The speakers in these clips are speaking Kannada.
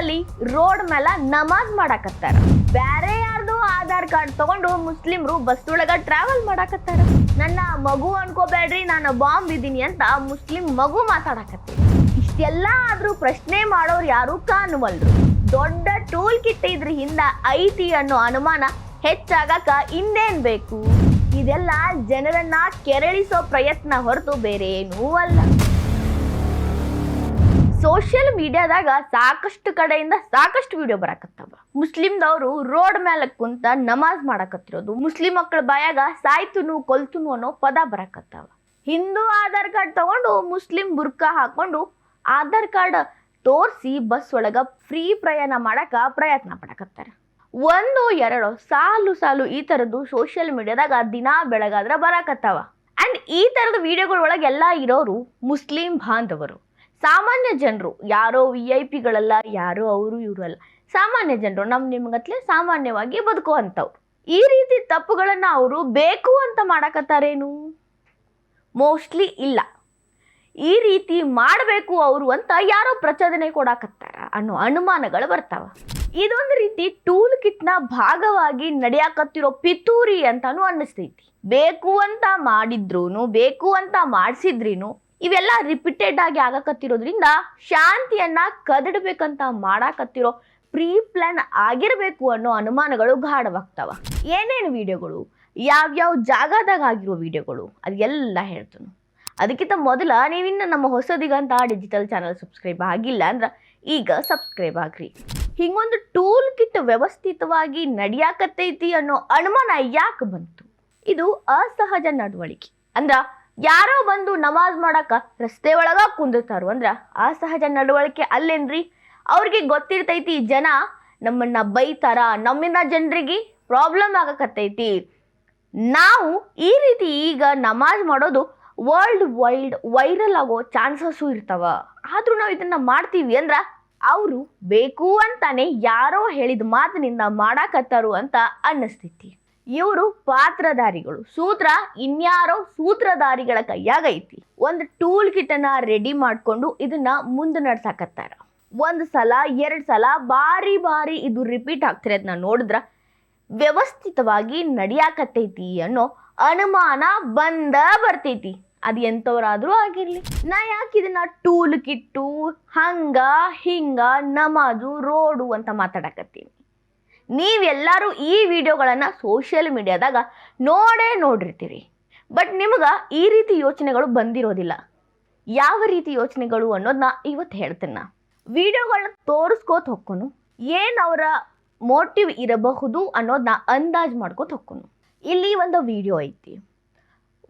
ಅಲ್ಲಿ ರೋಡ್ ಮೇಲ ನಮಾಜ್ ಮಾಡಾಕತ್ತಾರ. ಬ್ಯಾರೆ ಯಾರ್ದು ಆಧಾರ್ ಕಾರ್ಡ್ ತಗೊಂಡು ಮುಸ್ಲಿಮ್ರು ಬಸ್ ಒಳಗ ಟ್ರಾವೆಲ್ ಮಾಡಾಕತ್ತಾರ. ನನ್ನ ಮಗು ಅನ್ಕೋಬೇಡ್ರಿ ನಾನು ಬಾಂಬ್ ಇದ್ದೀನಿ ಅಂತ ಮುಸ್ಲಿಂ ಮಗು ಮಾತಾಡಕತ್ತೀರಿ ಇಷ್ಟೆಲ್ಲ ಆದ್ರೂ ಪ್ರಶ್ನೆ ಮಾಡೋರು ಯಾರು ಕಾಣುವಲ್ರು. ದೊಡ್ಡ ಟೂಲ್ ಕಿಟ್ ಇದ್ರ ಹಿಂದ ಐತಿ ಅನ್ನೋ ಅನುಮಾನ ಹೆಚ್ಚಾಗಕ ಇನ್ನೇನ್ ಬೇಕು? ಇದೆಲ್ಲ ಜನರನ್ನ ಕೆರಳಿಸೋ ಪ್ರಯತ್ನ ಹೊರತು ಬೇರೆ ಏನೂ ಅಲ್ಲ. ಸೋಷಿಯಲ್ ಮೀಡಿಯಾದಾಗ ಸಾಕಷ್ಟು ಕಡೆಯಿಂದ ಸಾಕಷ್ಟು ವಿಡಿಯೋ ಬರಾಕತ್ತವ. ಮುಸ್ಲಿಮ್ದವರು ರೋಡ್ ಮೇಲೆ ಕುಂತ ನಮಾಜ್ ಮಾಡಕತ್ತಿರೋದು ಮುಸ್ಲಿಂ ಮಕ್ಕಳ ಬಾಯಾಗ ಸಾಯ್ತುನು ಕೊಲ್ತುನು ಅನ್ನೋ ಪದ ಬರಾಕತ್ತವ. ಹಿಂದೂ ಆಧಾರ್ ಕಾರ್ಡ್ ತಗೊಂಡು ಮುಸ್ಲಿಂ ಬುರ್ಕಾ ಹಾಕೊಂಡು ಆಧಾರ್ ಕಾರ್ಡ್ ತೋರಿಸಿ ಬಸ್ ಒಳಗ ಫ್ರೀ ಪ್ರಯಾಣ ಮಾಡಕ ಪ್ರಯತ್ನ ಪಡಕತ್ತಾರ. ಒಂದು, ಎರಡು ಸಾಲು ಸಾಲು ಈ ಥರದ್ದು ಸೋಷಿಯಲ್ ಮೀಡಿಯಾದಾಗ ದಿನ ಬೆಳಗಾದ್ರೆ ಬರಾಕತ್ತಾವ. ಅಂಡ್ ಈ ಥರದ ವಿಡಿಯೋಗಳೊಳಗೆ ಎಲ್ಲ ಇರೋರು ಮುಸ್ಲಿಂ ಬಾಂಧವರು. ಸಾಮಾನ್ಯ ಜನರು, ಯಾರೋ ವಿ ಐ ಪಿಗಳಲ್ಲ ಯಾರೋ ಅವರು ಇವರು ಅಲ್ಲ ಸಾಮಾನ್ಯ ಜನರು ನಮ್ಮ ನಿಮ್ಗತ್ಲೆ ಸಾಮಾನ್ಯವಾಗಿ ಬದುಕುವಂಥವ್ರು. ಈ ರೀತಿ ತಪ್ಪುಗಳನ್ನು ಅವರು ಬೇಕು ಅಂತ ಮಾಡಕತ್ತಾರೇನು? ಮೋಸ್ಟ್ಲಿ ಇಲ್ಲ. ಈ ರೀತಿ ಮಾಡಬೇಕು ಅವರು ಅಂತ ಯಾರೋ ಪ್ರಚೋದನೆ ಕೊಡಾಕತ್ತಾರ ಅನ್ನೋ ಅನುಮಾನಗಳು ಬರ್ತಾವ. ಇದೊಂದು ರೀತಿ ಟೂಲ್ ಕಿಟ್ನ ಭಾಗವಾಗಿ ನಡೆಯಾಕತ್ತಿರೋ ಪಿತೂರಿ ಅಂತಾನು ಅನ್ನಿಸ್ತೈತಿ. ಬೇಕು ಅಂತ ಮಾಡಿದ್ರೂ ಬೇಕು ಅಂತ ಮಾಡಿಸಿದ್ರಿನು ಇವೆಲ್ಲ ರಿಪೀಟೆಡ್ ಆಗಿ ಆಗಕತ್ತಿರೋದ್ರಿಂದ ಶಾಂತಿಯನ್ನ ಕದಡಬೇಕಂತ ಮಾಡಾಕತ್ತಿರೋ ಪ್ರೀ ಪ್ಲಾನ್ ಆಗಿರಬೇಕು ಅನ್ನೋ ಅನುಮಾನಗಳು ಗಾಢವಾಗ್ತಾವ. ಏನೇನು ವಿಡಿಯೋಗಳು? ಯಾವ್ಯಾವ ಜಾಗದಾಗ ಆಗಿರೋ ವಿಡಿಯೋಗಳು? ಅದೆಲ್ಲ ಹೇಳ್ತಾನು. ಅದಕ್ಕಿಂತ ಮೊದಲ ನೀವಿನ್ನ ನಮ್ಮ ಹೊಸದಿಗಂತ ಡಿಜಿಟಲ್ ಚಾನಲ್ ಸಬ್ಸ್ಕ್ರೈಬ್ ಆಗಿಲ್ಲ ಅಂದ್ರೆ ಈಗ ಸಬ್ಸ್ಕ್ರೈಬ್ ಆಗ್ರಿ. ಹಿಂಗೊಂದು ಟೂಲ್ ಕಿಟ್ ವ್ಯವಸ್ಥಿತವಾಗಿ ನಡಿಯಾಕತ್ತೈತಿ ಅನ್ನೋ ಅನುಮಾನ ಯಾಕೆ ಬಂತು? ಇದು ಅಸಹಜ ನಡವಳಿಕೆ. ಅಂದ್ರ ಯಾರೋ ಬಂದು ನಮಾಜ್ ಮಾಡಕ ರಸ್ತೆ ಒಳಗ ಕುಂದಿರ್ತಾರು. ಅಂದ್ರ ಸಹಜ ನಡವಳಿಕೆ ಅಲ್ಲೇನ್ರಿ? ಅವ್ರಿಗೆ ಗೊತ್ತಿರ್ತೈತಿ ಜನ ನಮ್ಮನ್ನ ಬೈತಾರ, ನಮ್ಮಿಂದ ಜನರಿಗೆ ಪ್ರಾಬ್ಲಮ್ ಆಗಕತ್ತೈತಿ. ನಾವು ಈ ರೀತಿ ಈಗ ನಮಾಜ್ ಮಾಡೋದು ವರ್ಲ್ಡ್ ವೈಲ್ಡ್ ವೈರಲ್ ಆಗೋ ಚಾನ್ಸಸ್ಸು ಇರ್ತಾವ. ಆದ್ರೂ ನಾವು ಇದನ್ನ ಮಾಡ್ತೀವಿ ಅಂದ್ರ ಅವರು ಬೇಕು ಅಂತಾನೆ ಯಾರೋ ಹೇಳಿದ ಮಾತಿನಿಂದ ಮಾಡಾಕತ್ತಾರು ಅಂತ ಅನ್ನಿಸ್ತೈತಿ. ಇವರು ಪಾತ್ರಧಾರಿಗಳು. ಸೂತ್ರ ಇನ್ಯಾರೋ ಸೂತ್ರಧಾರಿಗಳ ಕೈಯಾಗೈತಿ ಒಂದು ಟೂಲ್ ಕಿಟನ್ನ ರೆಡಿ ಮಾಡ್ಕೊಂಡು ಇದನ್ನ ಮುಂದೆ ನಡ್ಸಾಕತ್ತಾರ. ಒಂದು ಸಲ, ಎರಡು ಸಲ ಬಾರಿ ಬಾರಿ ಇದು ರಿಪೀಟ್ ಆಗ್ತಿರೋದನ್ನ ನೋಡಿದ್ರ ವ್ಯವಸ್ಥಿತವಾಗಿ ನಡಿಯಾಕತ್ತೈತಿ ಅನ್ನೋ ಅನುಮಾನ ಬಂದ ಬರ್ತೈತಿ. ಅದು ಎಂಥವ್ರಾದ್ರೂ ಆಗಿರಲಿ. ನಾ ಯಾಕೆ ಇದನ್ನ ಟೂಲ್ ಕಿಟ್ಟು ಹಂಗ, ಹಿಂಗ, ನಮಾಜು, ರೋಡು ಅಂತ ಮಾತಾಡಕತ್ತೀನಿ. ನೀವೆಲ್ಲರೂ ಈ ವಿಡಿಯೋಗಳನ್ನು ಸೋಷಿಯಲ್ ಮೀಡಿಯಾದಾಗ ನೋಡೇ ನೋಡಿರ್ತೀರಿ. ಬಟ್ ನಿಮ್ಗೆ ಈ ರೀತಿ ಯೋಚನೆಗಳು ಬಂದಿರೋದಿಲ್ಲ. ಯಾವ ರೀತಿ ಯೋಚನೆಗಳು ಅನ್ನೋದನ್ನ ಇವತ್ತು ಹೇಳ್ತೇನೆ ನಾ. ವಿಡಿಯೋಗಳನ್ನ ತೋರಿಸ್ಕೋತ ಹೊಕ್ಕೊನು, ಏನು ಅವರ ಮೋಟಿವ್ ಇರಬಹುದು ಅನ್ನೋದನ್ನ ಅಂದಾಜು ಮಾಡ್ಕೋತ ಹೊಕ್ಕೋನು. ಇಲ್ಲಿ ಒಂದು ವಿಡಿಯೋ ಐತಿ.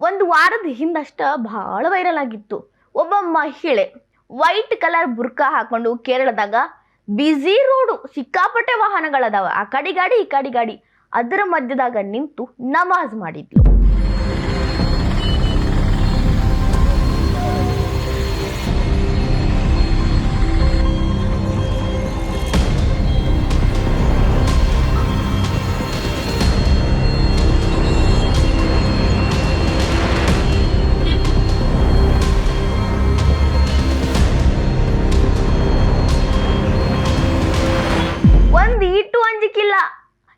ಒಂದು ವಾರದ ಹಿಂದಷ್ಟ ಭಾಳ ವೈರಲ್ ಆಗಿತ್ತು. ಒಬ್ಬ ಮಹಿಳೆ ವೈಟ್ ಕಲರ್ ಬುರ್ಕಾ ಹಾಕೊಂಡು ಕೇರಳದಾಗ ಬಿಸಿ ರೋಡು, ಸಿಕ್ಕಾಪಟ್ಟೆ ವಾಹನಗಳದಾವ ಆ ಕಡೆ ಗಾಡಿ ಈ ಕಡೆ ಗಾಡಿ ಅದರ ಮಧ್ಯದಾಗ ನಿಂತು ನಮಾಜ್ ಮಾಡಿದ್ಲು.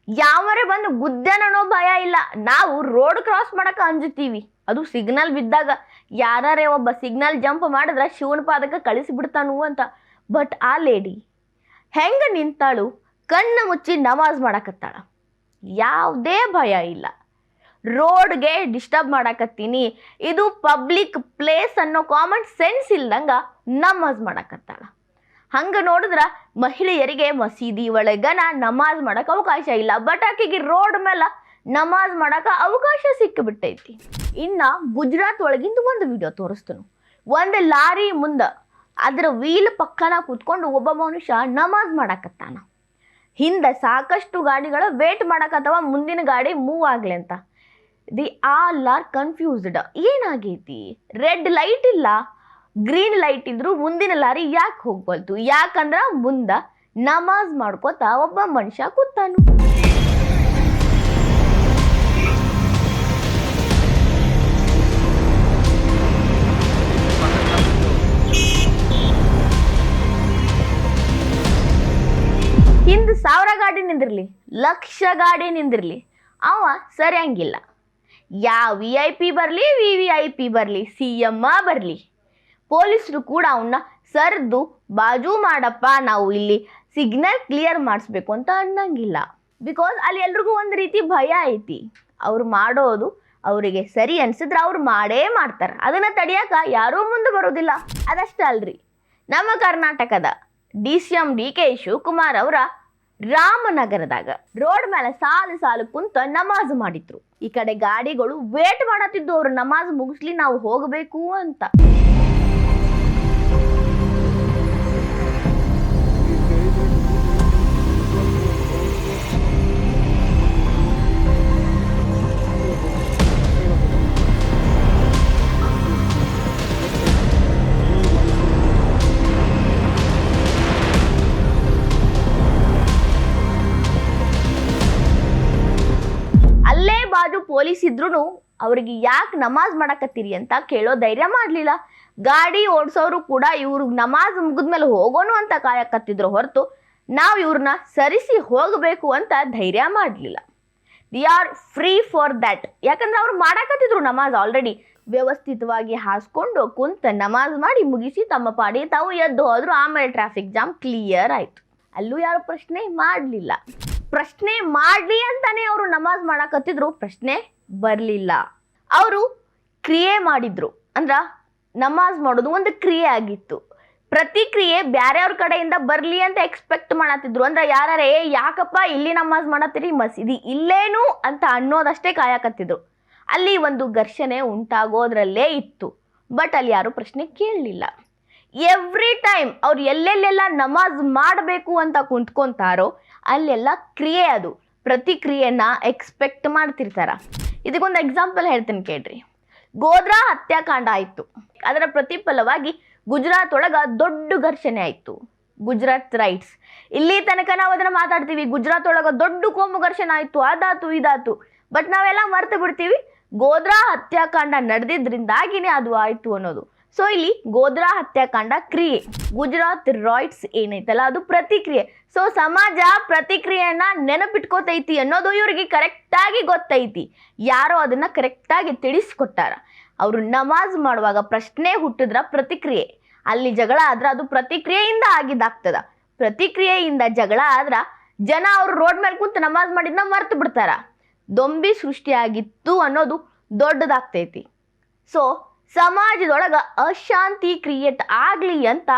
ಯಾವರೇ ಬಂದು ಗುದ್ದೆನೋ ಭಯ ಇಲ್ಲ. ನಾವು ರೋಡ್ ಕ್ರಾಸ್ ಮಾಡಕ ಅಂಜುತ್ತೀವಿ. ಅದು ಸಿಗ್ನಲ್ ಬಿದ್ದಾಗ ಯಾರೇ ಒಬ್ಬ ಸಿಗ್ನಲ್ ಜಂಪ್ ಮಾಡಿದ್ರೆ ಶಿವನ ಪಾದಕ್ಕೆ ಕಳಿಸಿಬಿಡ್ತಾನು ಅಂತ. ಬಟ್ ಆ ಲೇಡಿ ಹೆಂಗ ನಿಂತಾಳು? ಕಣ್ಣು ಮುಚ್ಚಿ ನಮಾಜ್ ಮಾಡಕತ್ತಾಳ. ಯಾವುದೇ ಭಯ ಇಲ್ಲ. ರೋಡ್ಗೆ ಡಿಸ್ಟರ್ಬ್ ಮಾಡಕತ್ತೀನಿ. ಇದು ಪಬ್ಲಿಕ್ ಪ್ಲೇಸ್ ಅನ್ನೋ ಕಾಮನ್ ಸೆನ್ಸ್ ಇಲ್ದಂಗ ನಮಾಜ್ ಮಾಡಕತ್ತಾಳ. ಹಂಗ ನೋಡಿದ್ರ ಮಹಿಳೆಯರಿಗೆ ಮಸೀದಿ ಒಳಗನ ನಮಾಜ್ ಮಾಡಕ್ ಅವಕಾಶ ಇಲ್ಲ. ಬಟ್ ಆಕೆಗೆ ರೋಡ್ ಮೇಲೆ ನಮಾಜ್ ಮಾಡಕ ಅವಕಾಶ ಸಿಕ್ಕಿಬಿಟ್ಟೈತಿ. ಇನ್ನ ಗುಜರಾತ್ ಒಳಗಿಂದ ಒಂದು ವಿಡಿಯೋ ತೋರಿಸ್ತನು. ಒಂದು ಲಾರಿ ಮುಂದ ಅದರ ವೀಲ್ ಪಕ್ಕನ ಕೂತ್ಕೊಂಡು ಒಬ್ಬ ಮನುಷ್ಯ ನಮಾಜ್ ಮಾಡಕತ್ತಾನ. ಹಿಂದೆ ಸಾಕಷ್ಟು ಗಾಡಿಗಳು ವೇಟ್ ಮಾಡಕತ್ತವ ಮುಂದಿನ ಗಾಡಿ ಮೂವ್ ಆಗ್ಲಿ ಅಂತ. ದಿ ಆಲ್ ಆರ್ ಕನ್ಫ್ಯೂಸ್ಡ್ ಏನಾಗೈತಿ? ರೆಡ್ ಲೈಟ್ ಇಲ್ಲ. ಗ್ರೀನ್ ಲೈಟ್ ಇದ್ರು ಮುಂದಿನ ಲಾರಿ ಯಾಕೆ ಹೋಗ್ಬಲ್ತು ಯಾಕಂದ್ರ ಮುಂದ ನಮಾಜ್ ಮಾಡ್ಕೋತ ಒಬ್ಬ ಮನುಷ್ಯ ಕೂತಾನು. ಹಿಂದ್ ಸಾವಿರ ಗಾಡಿ ನಿಂದಿರ್ಲಿ, ಲಕ್ಷ ಗಾಡಿ ನಿಂದಿರ್ಲಿ, ಅವ ಸರಿಯಂಗಿಲ್ಲ. ಯಾವ ವಿ ಐ ಪಿ ಬರಲಿ ವಿ ವಿ ಐ ಪಿ ಬರಲಿ ಸಿ ಎಮ್ಮ ಬರಲಿ. ಪೊಲೀಸರು ಕೂಡ ಅವನ್ನ ಸರ್ದು ಬಾಜು ಮಾಡಪ್ಪ, ನಾವು ಇಲ್ಲಿ ಸಿಗ್ನಲ್ ಕ್ಲಿಯರ್ ಮಾಡಿಸ್ಬೇಕು ಅಂತ ಅನ್ನಂಗಿಲ್ಲ. ಬಿಕಾಸ್ ಅಲ್ಲಿ ಎಲ್ರಿಗೂ ಒಂದು ರೀತಿ ಭಯ ಐತಿ. ಅವ್ರು ಮಾಡೋದು ಅವರಿಗೆ ಸರಿ ಅನ್ಸಿದ್ರೆ ಅವ್ರು ಮಾಡೇ ಮಾಡ್ತಾರೆ. ಅದನ್ನು ತಡಿಯಾಕ ಯಾರೂ ಮುಂದೆ ಬರೋದಿಲ್ಲ. ಅದಷ್ಟೇ ಅಲ್ರಿ. ನಮ್ಮ ಕರ್ನಾಟಕದ D C M D K Shivakumar ಅವರ ರಾಮನಗರದಾಗ ರೋಡ್ ಮೇಲೆ ಸಾಲು ಸಾಲು ಕುಂತ ನಮಾಜ್ ಮಾಡಿದ್ರು. ಈ ಕಡೆ ಗಾಡಿಗಳು ವೇಟ್ ಮಾಡತ್ತಿದ್ದು ಅವ್ರು ನಮಾಜ್ ಮುಗಿಸ್ಲಿ ನಾವು ಹೋಗಬೇಕು ಅಂತ. ಇದ್ರು ಅವ್ರಿಗೆ ಯಾಕೆ ನಮಾಜ್ ಮಾಡಕತ್ತೀರಿ ಅಂತ ಕೇಳೋ ಧೈರ್ಯ ಮಾಡಲಿಲ್ಲ. ಗಾಡಿ ಓಡಿಸೋರು ಕೂಡ ಇವ್ರು ನಮಾಜ್ ಮುಗಿದ್ಮೇಲೆ ಹೋಗೋನು ಅಂತ ಕಾಯಕತ್ತಿದ್ರು ಹೊರತು ನಾವು ಇವ್ರನ್ನ ಸರಿಸಿ ಹೋಗಬೇಕು ಅಂತ ಧೈರ್ಯ ಮಾಡಲಿಲ್ಲ. They are free for that. ಯಾಕಂದ್ರೆ ಅವ್ರು ಮಾಡಕತ್ತಿದ್ರು ನಮಾಜ್ ಆಲ್ರೆಡಿ. ವ್ಯವಸ್ಥಿತವಾಗಿ ಹಾಸ್ಕೊಂಡು ಕುಂತ ನಮಾಜ್ ಮಾಡಿ ಮುಗಿಸಿ ತಮ್ಮ ಪಾಡಿ ತಾವು ಎದ್ದು ಹೋದ್ರು ಆಮೇಲೆ ಟ್ರಾಫಿಕ್ ಜಾಮ್ ಕ್ಲಿಯರ್ ಆಯ್ತು. ಅಲ್ಲೂ ಯಾರು ಪ್ರಶ್ನೆ ಮಾಡಲಿಲ್ಲ. ಪ್ರಶ್ನೆ ಮಾಡ್ಲಿ ಅಂತಾನೆ ಅವರು ನಮಾಜ್ ಮಾಡಕತ್ತಿದ್ರು. ಪ್ರಶ್ನೆ ಬರಲಿಲ್ಲ. ಅವರು ಕ್ರಿಯೆ ಮಾಡಿದ್ರು. ಅಂದ್ರ ನಮಾಜ್ ಮಾಡೋದು ಒಂದು ಕ್ರಿಯೆ ಆಗಿತ್ತು. ಪ್ರತಿಕ್ರಿಯೆ ಬ್ಯಾರೆಯವ್ರ ಕಡೆಯಿಂದ ಬರಲಿ ಅಂತ ಎಕ್ಸ್ಪೆಕ್ಟ್ ಮಾಡತ್ತಿದ್ರು ಅಂದ್ರೆ ಯಾರೇ ಯಾಕಪ್ಪ ಇಲ್ಲಿ ನಮಾಜ್ ಮಾಡತ್ತೀರಿ? ಮಸೀದಿ ಇಲ್ಲೇನು? ಅಂತ ಅನ್ನೋದಷ್ಟೇ ಕಾಯಕತ್ತಿದ್ರು. ಅಲ್ಲಿ ಒಂದು ಘರ್ಷಣೆ ಉಂಟಾಗೋದ್ರಲ್ಲೇ ಇತ್ತು. ಬಟ್ ಅಲ್ಲಿ ಯಾರು ಪ್ರಶ್ನೆ ಕೇಳಲಿಲ್ಲ. ಎವ್ರಿ ಟೈಮ್ ಅವ್ರು ಎಲ್ಲೆಲ್ಲೆಲ್ಲ ನಮಾಜ್ ಮಾಡಬೇಕು ಅಂತ ಕುಂತ್ಕೊಂತಾರೋ, ಅಲ್ಲೆಲ್ಲ ಕ್ರಿಯೆ ಅದು. ಪ್ರತಿಕ್ರಿಯೆನ ಎಕ್ಸ್ಪೆಕ್ಟ್ ಮಾಡ್ತಿರ್ತಾರ. ಇದಕ್ಕೊಂದು ಎಕ್ಸಾಂಪಲ್ ಹೇಳ್ತೀನಿ ಕೇಳ್ರಿ. ಗೋಧ್ರಾ ಹತ್ಯಾಕಾಂಡ ಆಯಿತು. ಅದರ ಪ್ರತಿಫಲವಾಗಿ ಗುಜರಾತ್ ಒಳಗ ದೊಡ್ಡ ಘರ್ಷಣೆ ಆಯಿತು. ಗುಜರಾತ್ ರೈಟ್ಸ್. ಇಲ್ಲಿ ತನಕ ನಾವು ಅದನ್ನ ಮಾತಾಡ್ತೀವಿ. ಗುಜರಾತ್ ಒಳಗ ದೊಡ್ಡ ಕೋಮು ಘರ್ಷಣೆ ಆಯಿತು. ಅದಾತು, ಇದಾತು. ಬಟ್ ನಾವೆಲ್ಲ ಮರ್ತು ಬಿಡ್ತೀವಿ. ಗೋಧ್ರಾ ಹತ್ಯಾಕಾಂಡ ನಡೆದಿದ್ರಿಂದಾಗಿನೇ ಅದು ಆಯಿತು ಅನ್ನೋದು. ಸೊ ಇಲ್ಲಿ ಗೋದ್ರಾ ಹತ್ಯಾಕಾಂಡ ಕ್ರಿಯೆ. ಗುಜರಾತ್ ರಾಯ್ಟ್ಸ್ ಏನೈತಲ್ಲ, ಅದು ಪ್ರತಿಕ್ರಿಯೆ. ಸೊ ಸಮಾಜ ಪ್ರತಿಕ್ರಿಯೆಯನ್ನ ನೆನಪಿಟ್ಕೋತೈತಿ ಅನ್ನೋದು ಇವ್ರಿಗೆ ಕರೆಕ್ಟಾಗಿ ಗೊತ್ತೈತಿ. ಯಾರೋ ಅದನ್ನ ಕರೆಕ್ಟಾಗಿ ತಿಳಿಸ್ಕೊಟ್ಟಾರ. ಅವರು ನಮಾಜ್ ಮಾಡುವಾಗ ಪ್ರಶ್ನೆ ಹುಟ್ಟಿದ್ರ ಪ್ರತಿಕ್ರಿಯೆ. ಅಲ್ಲಿ ಜಗಳ ಆದ್ರ ಅದು ಪ್ರತಿಕ್ರಿಯೆಯಿಂದ ಆಗಿದ್ದಾಗ್ತದ. ಪ್ರತಿಕ್ರಿಯೆಯಿಂದ ಜಗಳ ಆದ್ರ ಜನ ಅವ್ರು ರೋಡ್ ಮೇಲೆ ಕುಂತು ನಮಾಜ್ ಮಾಡಿದ್ನ ಮರ್ತು ಬಿಡ್ತಾರ. ದೊಂಬಿ ಸೃಷ್ಟಿಯಾಗಿತ್ತು ಅನ್ನೋದು ದೊಡ್ಡದಾಗ್ತೈತಿ. ಸೊ ಸಮಾಜದೊಳಗ ಅಶಾಂತಿ ಕ್ರಿಯೇಟ್ ಆಗಲಿ ಅಂತ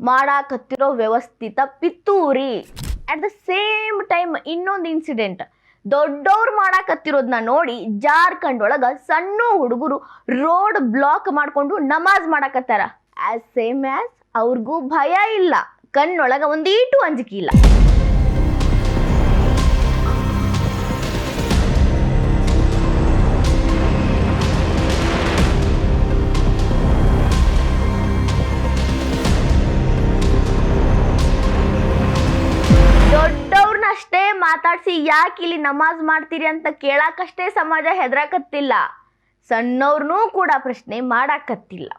ಮಾಡಾಕತ್ತಿರೋ ವ್ಯವಸ್ಥಿತ ಪಿತ್ತೂರಿ. ಅಟ್ ದ ಸೇಮ್ ಟೈಮ್ ಇನ್ನೊಂದು ಇನ್ಸಿಡೆಂಟ್ ದೊಡ್ಡವ್ರು ಮಾಡಾಕತ್ತಿರೋದನ್ನ ನೋಡಿ ಜಾರ್ಖಂಡ್ ಒಳಗ ಸಣ್ಣ ಹುಡುಗರು ರೋಡ್ ಬ್ಲಾಕ್ ಮಾಡಿಕೊಂಡು ನಮಾಜ್ ಮಾಡಾಕತ್ತಾರ. ಆಸ್ ಸೇಮ್ ಆಸ್ ಅವ್ರಿಗೂ ಭಯ ಇಲ್ಲ. ಕಣ್ಣೊಳಗ ಒಂದೀಟು ಅಂಜಿಕೆ ಇಲ್ಲ. ಮಾತಾಡ್ಸಿ ಯಾಕೆ ಇಲ್ಲಿ ನಮಾಜ್ ಮಾಡ್ತೀರಿ ಅಂತ ಕೇಳಾಕಷ್ಟೇ ಸಮಾಜ ಹೆದರಾಕತ್ತಿಲ್ಲ. ಸಣ್ಣವ್ರನ್ನೂ ಕೂಡ ಪ್ರಶ್ನೆ ಮಾಡಾಕತ್ತಿಲ್ಲ.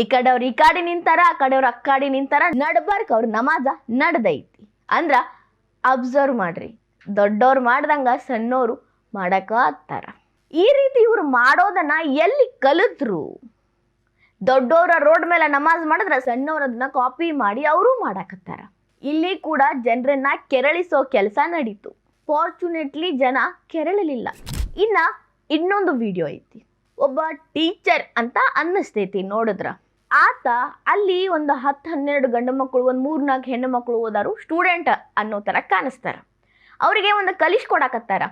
ಈ ಕಡೆಯವ್ರು ಈ ಕಾಡಿ ನಿಂತಾರ, ಆ ಕಡೆಯವ್ರು ಆ ಕಾಡಿ ನಿಂತಾರ, ನಡ್ಬಾರ್ಕ್ ಅವ್ರ ನಮಾಜ ನಡ್ದೈತಿ. ಅಂದ್ರ ಅಬ್ಸರ್ವ್ ಮಾಡ್ರಿ. ದೊಡ್ಡವ್ರು ಮಾಡ್ದಂಗ ಸಣ್ಣವರು ಮಾಡಕ ಹತ್ತಾರ ಈ ರೀತಿ ಇವ್ರು ಮಾಡೋದನ್ನ ಎಲ್ಲಿ ಕಲಿತ್ರು? ದೊಡ್ಡವರ ರೋಡ್ ಮೇಲೆ ನಮಾಜ್ ಮಾಡಿದ್ರೆ ಸಣ್ಣವ್ರ ಅದನ್ನ ಕಾಪಿ ಮಾಡಿ ಅವರು ಮಾಡಾಕತ್ತಾರ. ಇಲ್ಲಿ ಕೂಡ ಜನರನ್ನ ಕೆರಳಿಸೋ ಕೆಲಸ ನಡೀತು. ಫಾರ್ಚುನೇಟ್ಲಿ ಜನ ಕೆರಳಲಿಲ್ಲ. ಇನ್ನ ಇನ್ನೊಂದು ವಿಡಿಯೋ ಐತಿ. ಒಬ್ಬ ಟೀಚರ್ ಅಂತ ಅನ್ನಿಸ್ತೈತಿ ನೋಡಿದ್ರ. ಆತ ಅಲ್ಲಿ ಒಂದು ಹತ್ತು ಹನ್ನೆರಡು ಗಂಡು ಮಕ್ಕಳು ಒಂದು ಮೂರು ನಾಲ್ಕು ಹೆಣ್ಣು ಮಕ್ಕಳು ಓದಾರು ಸ್ಟೂಡೆಂಟ್ ಅನ್ನೋ ಥರ ಕಾಣಿಸ್ತಾರ. ಅವರಿಗೆ ಒಂದು ಕಲಿಸ್ಕೊಡಕತ್ತಾರ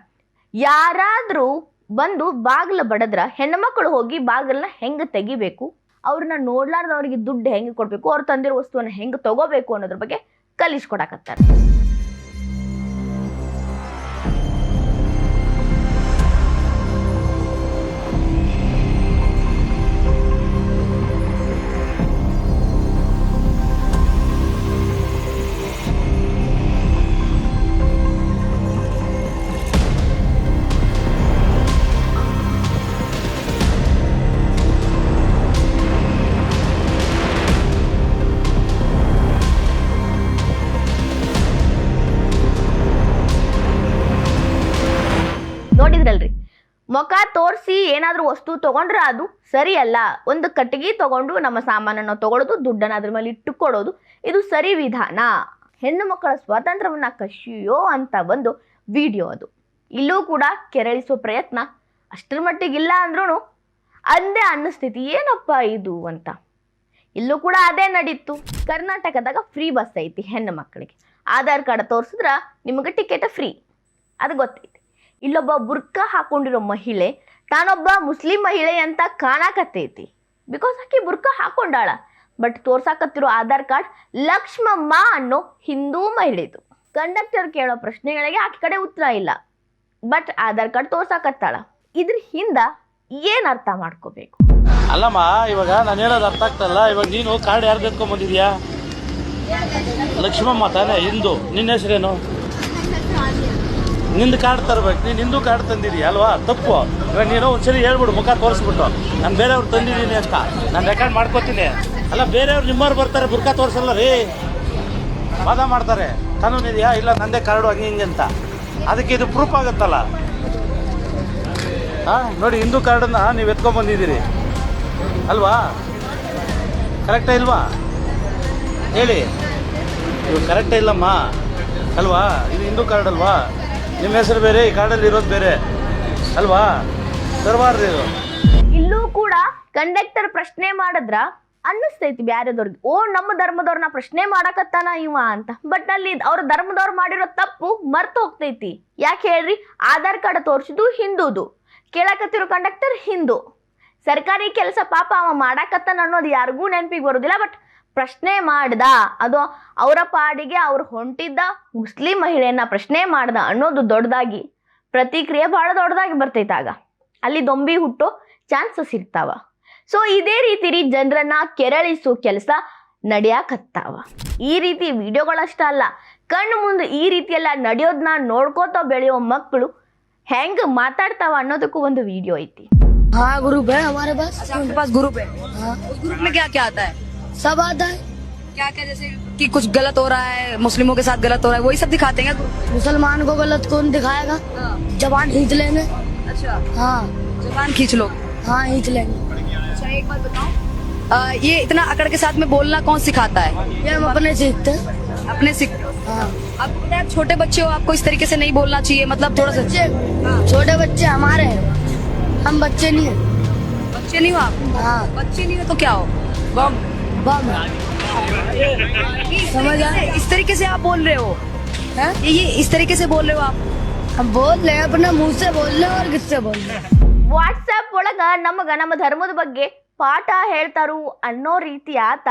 ಯಾರಾದರೂ ಬಂದು ಬಾಗಿಲು ಬಡದ್ರ ಹೆಣ್ಣು ಮಕ್ಕಳು ಹೋಗಿ ಬಾಗಿಲನ್ನ ಹೆಂಗೆ ತೆಗಿಬೇಕು? ಅವ್ರನ್ನ ನೋಡ್ಲಾರ್ದವ್ರಿಗೆ ದುಡ್ಡು ಹೆಂಗೆ ಕೊಡಬೇಕು? ಅವ್ರು ತಂದಿರೋ ವಸ್ತುವನ್ನ ಹೆಂಗೆ ತಗೋಬೇಕು ಅನ್ನೋದ್ರ ಬಗ್ಗೆ ಕಲಿಸ್ಕೊಡಕತ್ತಾರ. ಮುಖ ತೋರಿಸಿ ಏನಾದರೂ ವಸ್ತು ತೊಗೊಂಡ್ರೆ ಅದು ಸರಿಯಲ್ಲ. ಒಂದು ಕಟ್ಟಿಗೆ ತಗೊಂಡು ನಮ್ಮ ಸಾಮಾನನ್ನು ತೊಗೊಳೋದು, ದುಡ್ಡನ್ನು ಅದ್ರ ಮೇಲೆ ಇಟ್ಟುಕೊಡೋದು, ಇದು ಸರಿ ವಿಧಾನ. ಹೆಣ್ಣು ಮಕ್ಕಳ ಸ್ವಾತಂತ್ರ್ಯವನ್ನು ಕಸಿಯೋ ಅಂತ ಒಂದು ವಿಡಿಯೋ ಅದು. ಇಲ್ಲೂ ಕೂಡ ಕೆರಳಿಸುವ ಪ್ರಯತ್ನ ಅಷ್ಟರ ಮಟ್ಟಿಗಿಲ್ಲ ಅಂದ್ರೂ ಅಂದೇ ಅನ್ನಿಸ್ತೈತಿ ಏನಪ್ಪ ಇದು ಅಂತ. ಇಲ್ಲೂ ಕೂಡ ಅದೇ ನಡೀತು. ಕರ್ನಾಟಕದಾಗ ಫ್ರೀ ಬಸ್ ಐತಿ ಹೆಣ್ಣು ಮಕ್ಕಳಿಗೆ. ಆಧಾರ್ ಕಾರ್ಡ್ ತೋರಿಸಿದ್ರ ನಿಮಗೆ ಟಿಕೆಟ್ ಫ್ರೀ. ಅದು ಗೊತ್ತೈತಿ. ಇಲ್ಲೊಬ್ಬ ಬುರ್ಕ ಹಾಕೊಂಡಿರೋ ಮಹಿಳೆ, ತಾನೊಬ್ಬ ಮುಸ್ಲಿಂ ಮಹಿಳೆ ಅಂತ ಕಾಣಕತ್ತೈತಿ. ಬಿಕಾಸ್ ಆಕಿ ಬುರ್ಕ ಹಾಕೊಂಡಾಳ. ಬಟ್ ತೋರ್ಸಾಕತ್ತಿರೋ ಆಧಾರ್ ಕಾರ್ಡ್ ಲಕ್ಷ್ಮಮ್ಮ ಅನ್ನೋ ಹಿಂದೂ ಮಹಿಳೆದು. ಕಂಡಕ್ಟರ್ ಕೇಳೋ ಪ್ರಶ್ನೆಗಳಿಗೆ ಆಕೆ ಕಡೆ ಉತ್ತರ ಇಲ್ಲ. ಬಟ್ ಆಧಾರ್ ಕಾರ್ಡ್ ತೋರ್ಸಾಕತ್ತಾಳ. ಇದ್ರ ಹಿಂದ ಏನ್ ಅರ್ಥ ಮಾಡ್ಕೋಬೇಕು? ಅಲ್ಲಮ್ಮ, ಇವಾಗ ನಾನು ಹೇಳೋದು ಅರ್ಥ ಆಗ್ತಲ್ಲ? ಇವಾಗ ನೀನು ಕಾರ್ಡ್ ಯಾರು ಎತ್ಕೊಂಡ್ ಬಂದಿದ್ಯಾ? ಲಕ್ಷ್ಮಮ್ಮ ತಾನೇ, ಹಿಂದೂ. ನಿನ್ನ ಹೆಸರೇನು? ನಿಂದು ಕಾರ್ಡ್ ತರಬೇಕು ನೀನು ಹಿಂದೂ ಕಾರ್ಡ್ ತಂದಿದೀಯ ಅಲ್ವಾ? ತಪ್ಪು. ಇವಾಗ ನೀನು ಒಂದ್ಸರಿ ಹೇಳ್ಬಿಡು, ಮುಖ ತೋರಿಸ್ಬಿಟ್ಟು. ನಾನು ಬೇರೆಯವ್ರು ತಂದಿದ್ದೀನಿ ಅಂತ. ನಾನು ರೆಕಾರ್ಡ್ ಮಾಡ್ಕೋತೀನಿ. ಅಲ್ಲ, ಬೇರೆಯವ್ರು ನಿಮ್ಮವ್ರು ಬರ್ತಾರೆ ಬುರ್ಕಾ ತೋರಿಸಲ್ಲ ರೀ. ವಾದ ಮಾಡ್ತಾರೆ. ಕಾನೂನು ಇದೆಯಾ? ಇಲ್ಲ, ನಂದೇ ಕಾರ್ಡು ಹಂಗೆ ಹಿಂಗೆ ಅಂತ. ಅದಕ್ಕೆ ಇದು ಪ್ರೂಫ್ ಆಗುತ್ತಲ್ಲ? ಹಾಂ, ನೋಡಿ, ಹಿಂದೂ ಕಾರ್ಡನ್ನ ನೀವು ಎತ್ಕೊಂಡ್ಬಂದಿದ್ದೀರಿ ಅಲ್ವಾ? ಕರೆಕ್ಟೇ ಇಲ್ವಾ? ಹೇಳಿ. ಇವು ಕರೆಕ್ಟೇ ಇಲ್ಲಮ್ಮ. ಅಲ್ವಾ? ಇದು ಹಿಂದೂ ಕಾರ್ಡ್ ಅಲ್ವಾ? ನಿಮ್ಮ ಹೆಸರು ಬೇರೆ, ಈ ಕಾರ್ಡಲ್ಲಿ ಇರೋದು ಬೇರೆ. ಅಲ್ವಾ? ತರಬಾರ್ದು ಇದು. ಇಲ್ಲೂ ಕೂಡ ಕಂಡಕ್ಟರ್ ಪ್ರಶ್ನೆ ಮಾಡಿದ್ರ ಅನ್ನಿಸ್ತೈತಿ ಬ್ಯಾರೆದವ್ರಿಗೆ ಓ, ನಮ್ಮ ಧರ್ಮದವ್ರನ್ನ ಪ್ರಶ್ನೆ ಮಾಡಕತ್ತಾನ ಇವ ಅಂತ. ಬಟ್ ಅಲ್ಲಿ ಅವ್ರ ಧರ್ಮದವ್ರು ಮಾಡಿರೋ ತಪ್ಪು ಮರ್ತು ಹೋಗ್ತೈತಿ. ಯಾಕೆ ಹೇಳ್ರಿ? ಆಧಾರ್ ಕಾರ್ಡ್ ತೋರಿಸಿದ್ದು ಹಿಂದೂದು. ಕೇಳಕತ್ತಿರೋ ಕಂಡಕ್ಟರ್ ಹಿಂದೂ. ಸರ್ಕಾರಿ ಕೆಲಸ ಪಾಪ ಅವ ಮಾಡಾಕತ್ತಾನ ಅನ್ನೋದು ಯಾರಿಗೂ ನೆನಪಿಗೆ ಬರೋದಿಲ್ಲ ಬಟ್ ಪ್ರಶ್ನೆ ಮಾಡ್ದ ಅದು ಅವರ ಪಾಡಿಗೆ ಅವ್ರು ಹೊಂಟಿದ್ದ ಮುಸ್ಲಿಂ ಮಹಿಳೆಯನ್ನ ಪ್ರಶ್ನೆ ಮಾಡ್ದ ಅನ್ನೋದು ದೊಡ್ಡದಾಗಿ ಪ್ರತಿಕ್ರಿಯೆ ಬಹಳ ದೊಡ್ಡದಾಗಿ ಬರ್ತೈತೆ ಆಗ ಅಲ್ಲಿ ದೊಂಬಿ ಹುಟ್ಟು ಚಾನ್ಸಸ್ ಇರ್ತಾವ ಸೊ ಇದೇ ರೀತಿ ರೀ ಜನರನ್ನ ಕೆರಳಿಸೋ ಕೆಲಸ ನಡೆಯಾಕತ್ತಾವ ಈ ರೀತಿ ವಿಡಿಯೋಗಳಷ್ಟೇ ಅಲ್ಲ ಕಣ್ಣು ಮುಂದೆ ಈ ರೀತಿಯೆಲ್ಲ ನಡೆಯೋದನ್ನ ನೋಡ್ಕೋತಾ ಬೆಳೆಯೋ ಮಕ್ಕಳು ಹೆಂಗೆ ಮಾತಾಡ್ತಾವ ಅನ್ನೋದಕ್ಕೂ ಒಂದು ವಿಡಿಯೋ ಐತಿ ಹಾ ಗುರು ಬೇ ಹಮಾರೇ ಬಸ್ ಗುರು ಬೇ ಗುರು ಮೇ ಕ್ಯಾ ಕ್ಯಾ ಆತಾ ಹೈ सब आता है। क्या क्या जैसे कि कुछ गलत हो रहा है मुस्लिमों के साथ गलत हो रहा है वही सब दिखाते हैं मुसलमान को गलत कौन दिखाएगा? जबान खींच लेंगे। अच्छा। हाँ। जबान खींच लो। हाँ खींच लेंगे। अच्छा एक बात बताओ। आ, ये इतना अकड़ के साथ में बोलना कौन सिखाता है? ये हम अपने सीखते हैं। अपने सीख हाँ। आपको है आप छोटे बच्चे हो आपको इस तरीके से नहीं बोलना चाहिए मतलब थोड़ा सा बच्चे छोटे बच्चे हमारे हैं। हम बच्चे नहीं हैं। बच्चे नहीं हो आप? हाँ। बच्चे नहीं हो तो क्या हो? समझ आए इस तरीके से आप बोल रहे हो हैं? ये ये इस तरीके से बोल रहे हो आप हम बोल रहे हैं अपने मुंह से बोल रहे हैं और किससे बोल रहे हैं ವಾಟ್ಸಪ್ ಒಳಗ ನಮಗ ನಮ್ಮ ಧರ್ಮದ ಬಗ್ಗೆ ಪಾಠ ಹೇಳ್ತಾರು ಅನ್ನೋ ರೀತಿ ಆತ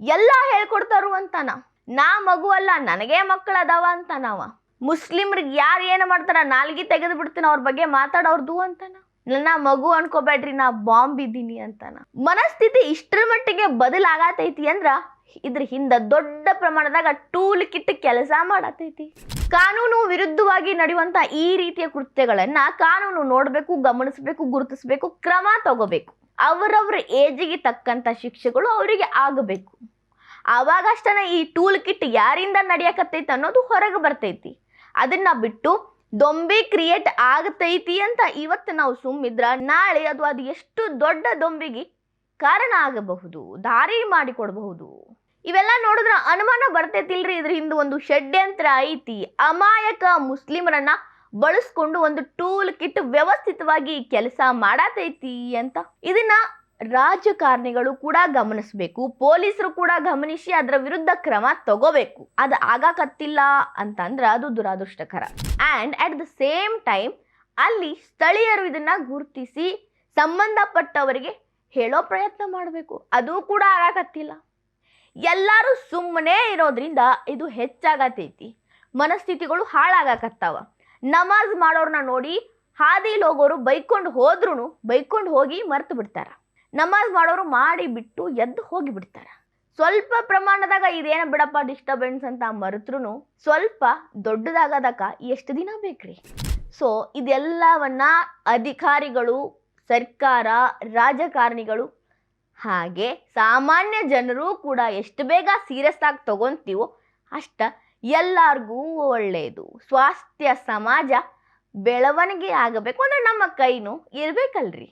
ಎಲ್ಲ ಹೇಳ್ಕೊಡ್ತಾರು ಅಂತಾನ ನಾ ಮಗು ಅಲ್ಲ ನನಗೆ ಮಕ್ಕಳು ಅದಾವ ಅಂತಾನವ ಮುಸ್ಲಿಮ್ರಿಗೆ ಯಾರು ಏನು ಮಾಡ್ತಾರ ನಾಲ್ಗಿ ತೆಗೆದು ಬಿಡ್ತೀನಿ ಅವ್ರ ಬಗ್ಗೆ ಮಾತಾಡೋರ್ದು ಅಂತಾನ ನನ್ನ ಮಗು ಅನ್ಕೋಬೇಡ್ರಿ, ನಾ ಬಾಂಬ್ ಇದ್ದೀನಿ ಅಂತಾನ. ಮನಸ್ಥಿತಿ ಇಷ್ಟರ ಮಟ್ಟಿಗೆ ಬದಲಾಗತೈತಿ ಅಂದ್ರ ಇದ್ರ ಹಿಂದ ದೊಡ್ಡ ಪ್ರಮಾಣದಾಗ ಟೂಲ್ ಕಿಟ್ ಕೆಲಸ ಮಾಡತೈತಿ. ಕಾನೂನು ವಿರುದ್ಧವಾಗಿ ನಡೆಯುವಂತ ಈ ರೀತಿಯ ಕೃತ್ಯಗಳನ್ನ ಕಾನೂನು ನೋಡಬೇಕು, ಗಮನಿಸಬೇಕು, ಗುರುತಿಸಬೇಕು, ಕ್ರಮ ತಗೋಬೇಕು. ಅವರವ್ರ ಏಜಿಗೆ ತಕ್ಕಂತ ಶಿಕ್ಷೆಗಳು ಅವರಿಗೆ ಆಗಬೇಕು. ಆವಾಗಷ್ಟನ ಈ ಟೂಲ್ ಕಿಟ್ ಯಾರಿಂದ ನಡೆಯಕತ್ತೈತಿ ಅನ್ನೋದು ಹೊರಗೆ ಬರ್ತೈತಿ. ಅದನ್ನ ಬಿಟ್ಟು ದೊಂಬಿ ಕ್ರಿಯೇಟ್ ಆಗತೈತಿ ಅಂತ ಇವತ್ತು ನಾವು ಸುಮ್ಮಿದ್ರ, ನಾಳೆ ಅದು ಅದು ಎಷ್ಟು ದೊಡ್ಡ ದೊಂಬಿಗೆ ಕಾರಣ ಆಗಬಹುದು, ದಾರಿ ಮಾಡಿಕೊಡಬಹುದು. ಇವೆಲ್ಲ ನೋಡಿದ್ರ ಅನುಮಾನ ಬರ್ತೈತಿಲ್ರಿ ಇದ್ರ ಹಿಂದೆ ಒಂದು ಷಡ್ಯಂತ್ರ ಐತಿ. ಅಮಾಯಕ ಮುಸ್ಲಿಮರನ್ನ ಬಳಸ್ಕೊಂಡು ಒಂದು ಟೂಲ್ ಕಿಟ್ ವ್ಯವಸ್ಥಿತವಾಗಿ ಕೆಲಸ ಮಾಡತೈತಿ ಅಂತ. ಇದನ್ನ ರಾಜಕಾರಣಿಗಳು ಕೂಡ ಗಮನಿಸಬೇಕು. ಪೊಲೀಸರು ಕೂಡ ಗಮನಿಸಿ ಅದರ ವಿರುದ್ಧ ಕ್ರಮ ತಗೋಬೇಕು. ಅದು ಆಗಾಕತ್ತಿಲ್ಲ ಅಂತಂದ್ರೆ ಅದು ದುರಾದೃಷ್ಟಕರ. And at the same time ಅಲ್ಲಿ ಸ್ಥಳೀಯರು ಇದನ್ನ ಗುರುತಿಸಿ ಸಂಬಂಧಪಟ್ಟವರಿಗೆ ಹೇಳೋ ಪ್ರಯತ್ನ ಮಾಡಬೇಕು. ಅದು ಕೂಡ ಆಗಾಕತ್ತಿಲ್ಲ. ಎಲ್ಲರೂ ಸುಮ್ಮನೆ ಇರೋದ್ರಿಂದ ಇದು ಹೆಚ್ಚಾಗತೈತಿ. ಮನಸ್ಥಿತಿಗಳು ಹಾಳಾಗಕತ್ತಾವ. ನಮಾಜ್ ಮಾಡೋರ್ನ ನೋಡಿ ಹಾದಿಲಿ ಹೋಗೋರು ಬೈಕೊಂಡು ಹೋದ್ರೂ ಬೈಕೊಂಡು ಹೋಗಿ ಮರ್ತು ಬಿಡ್ತಾರ. ನಮಾಜ್ ಮಾಡೋರು ಮಾಡಿ ಬಿಟ್ಟು ಎದ್ದು ಹೋಗಿ ಬಿಡ್ತಾರ. ಸ್ವಲ್ಪ ಪ್ರಮಾಣದಾಗ ಇದೇನ ಬಿಡಪ್ಪ ಡಿಸ್ಟರ್ಬೆನ್ಸ್ ಅಂತ ಮರೆತ್ರು ಸ್ವಲ್ಪ ದೊಡ್ಡದಾಗದಕ್ಕ ಎಷ್ಟು ದಿನ ಬೇಕ್ರಿ? ಸೊ ಇದೆಲ್ಲವನ್ನ ಅಧಿಕಾರಿಗಳು, ಸರ್ಕಾರ, ರಾಜಕಾರಣಿಗಳು ಹಾಗೆ ಸಾಮಾನ್ಯ ಜನರು ಕೂಡ ಎಷ್ಟು ಬೇಗ ಸೀರಿಯಸ್ ಆಗಿ ತಗೊಂತೀವೋ ಅಷ್ಟ ಎಲ್ಲಾರ್ಗೂ ಒಳ್ಳೆಯದು ಸ್ವಾಸ್ಥ್ಯ, ಸಮಾಜ ಬೆಳವಣಿಗೆ ಆಗಬೇಕು ಅಂದ್ರೆ ನಮ್ಮ ಕೈನೂ ಇರ್ಬೇಕಲ್ರಿ.